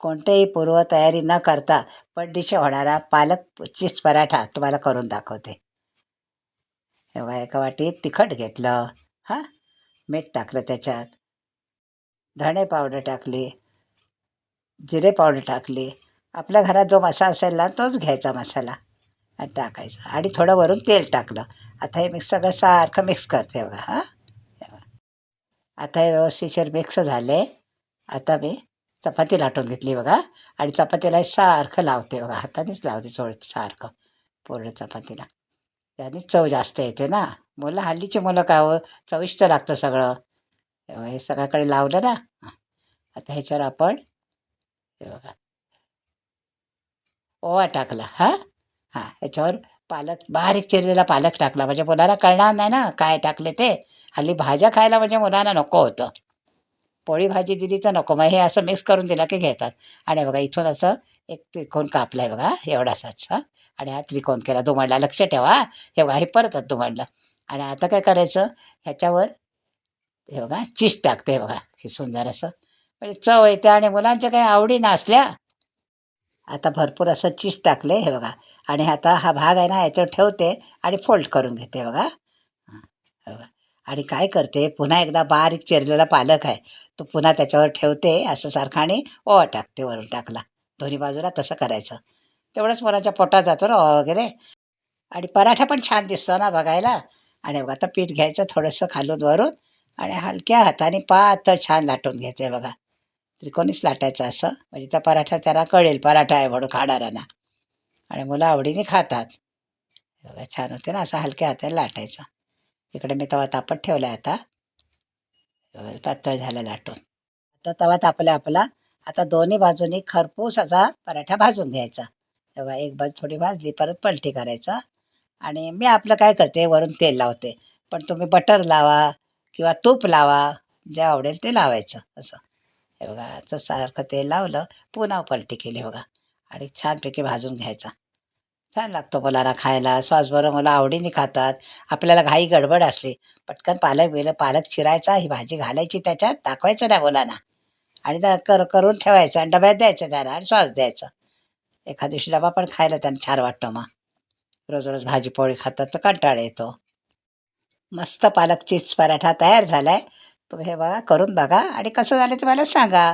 कोणतेही पूर्वतयारी न करता पटदिशी होणारा पालक चीज पराठा तुम्हाला करून दाखवते. हे बघा एका वाटीत तिखट घेतलं. हां? मीठ टाकलं त्याच्यात. धणे पावडर टाकली. जिरे पावडर टाकली. आपल्या घरात जो मसाला असेल ना तोच घ्यायचा मसाला. आणि टाकायचा. आणि थोडं वरून तेल टाकलं. आता हे मिक्स सगळं सारखं मिक्स करते बघा हां? आता हे व्यवस्थितशीर मिक्स झाले. आता मी चपाती लाटून घेतली बघा. आणि चपातीला सारखं लावते बघा. हातानेच लावते चोळते सारखं पूर्ण चपातीला. त्याने चव जास्त येते ना. मुलं हल्लीची मुलं काय हो? चविष्ट लागतं सगळं. हे सगळ्याकडे लावलं ना. आता ह्याच्यावर आपण हे बघा. ओवा टाकला. हां? हां ह्याच्यावर पालक बारीक चिरलेला पालक टाकला. म्हणजे मुलाला कळणार नाही ना काय टाकले ते. हल्ली भाज्या खायला म्हणजे मुलांना नको होतं. पोळी भाजी दिली तर नको मग हे असं मिक्स करून दिलं की घेतात. आणि बघा इथून असं एक त्रिकोण कापला आहे बघा एवढासाच हां आणि हा त्रिकोण केला दुमडला. लक्ष ठेवा हे बघा हे परत दुमडलं. आणि आता काय करायचं? ह्याच्यावर हे बघा चीज टाकते हे बघा हे सुंदर असं. म्हणजे चव येते आणि मुलांच्या काही आवडी नसल्या आता भरपूर असं चीज टाकले हे बघा. आणि आता हा भाग आहे ना याच्यावर ठेवते आणि फोल्ड करून घेते बघा. हां, बघा. आणि काय करते? पुन्हा एकदा बारीक चिरलेला पालक आहे. तो पुन्हा त्याच्यावर ठेवते असं सारखं आणि ओवा टाकते वरून टाकला. दोन्ही बाजूला तसं करायचं. तेवढंच मुलाच्या पोटात जातो ना ओवा वगैरे. आणि पराठा पण छान दिसतो ना बघायला. आणि बघा आता पीठ घ्यायचं थोडंसं खालून वरून. आणि हलक्या हाताने पातळ छान लाटून घ्यायचं आहे बघा. त्रिकोणीच लाटायचं असं. म्हणजे त्या पराठा त्याला कळेल पराठा आहे म्हणून खाणाऱ्यांना. आणि मुलं आवडीने खातात. बघा छान होते ना असं हलक्या हाताने लाटायचं. इकडे मी तवा तापत ठेवला आहे आता पातळ झाला लाटून. आता तवा तापला आपला. आता दोन्ही बाजूनी खरपूस असा पराठा भाजून घ्यायचा. तेव्हा एक बाजू थोडी भाजली परत पलटी करायचा. आणि मी आपलं काय करते वरून तेल लावते. पण तुम्ही बटर लावा किंवा तूप लावा जे आवडेल ते लावायचं असं. हे बघा असं सारखं तेल लावलं पुन्हा पलटी केली बघा. आणि छानपैकी भाजून घ्यायचा. छान लागतो मुलांना खायला. सॉसबरोबर मुलं आवडीने खातात. आपल्याला घाई गडबड असली पटकन पालक बिलं पालक चिरायचा ही भाजी घालायची त्याच्यात दाखवायचं नाही मुलांना. आणि त्या कर करून ठेवायचं आणि डब्यात द्यायचं त्याला आणि सॉस द्यायचं. एखाद दिवशी डबा पण खायला त्यांना छान वाटतो मग. रोज रोज भाजी पोळी खातात तर कंटाळा येतो. मस्त पालक चीज पराठा तयार झाला आहे तुम्ही हे बघा करून बघा आणि कसं झालं ते मला सांगा.